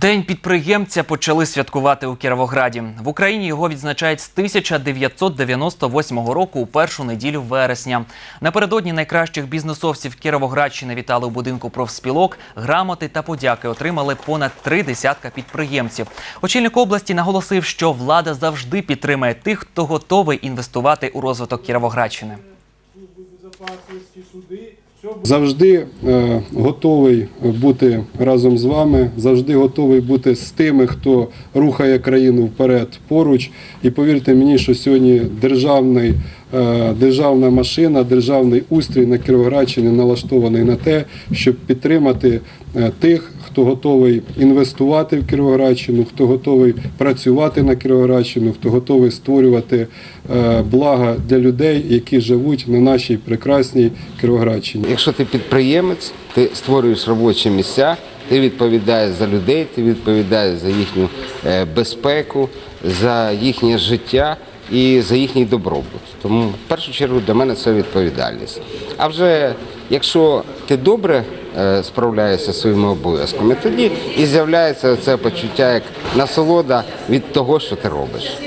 День підприємця почали святкувати у Кіровограді. В Україні його відзначають з 1998 року у першу неділю вересня. Напередодні найкращих бізнесовців Кіровоградщини вітали у будинку профспілок. Грамоти та подяки отримали понад три десятка підприємців. Очільник області наголосив, що влада завжди підтримає тих, хто готовий інвестувати у розвиток Кіровоградщини. Завжди е, готовий бути разом з вами, завжди готовий бути з тими, хто рухає країну вперед поруч. І повірте мені, що сьогодні державний, державна машина, державний устрій на Кіровоградщині налаштований на те, щоб підтримати е, тих, хто готовий інвестувати в Кіровоградщину, хто готовий працювати на Кіровоградщину, хто готовий створювати е, блага для людей, які живуть на нашій прекрасній Кіровоградщині. Якщо ти підприємець, ти створюєш робочі місця, ти відповідаєш за людей, ти відповідаєш за їхню е, безпеку, за їхнє життя і за їхній добробут. Тому в першу чергу для мене це відповідальність. А вже якщо ти добре е, справляєшся своїми обов'язками, тоді і з'являється це почуття як насолода від того, що ти робиш.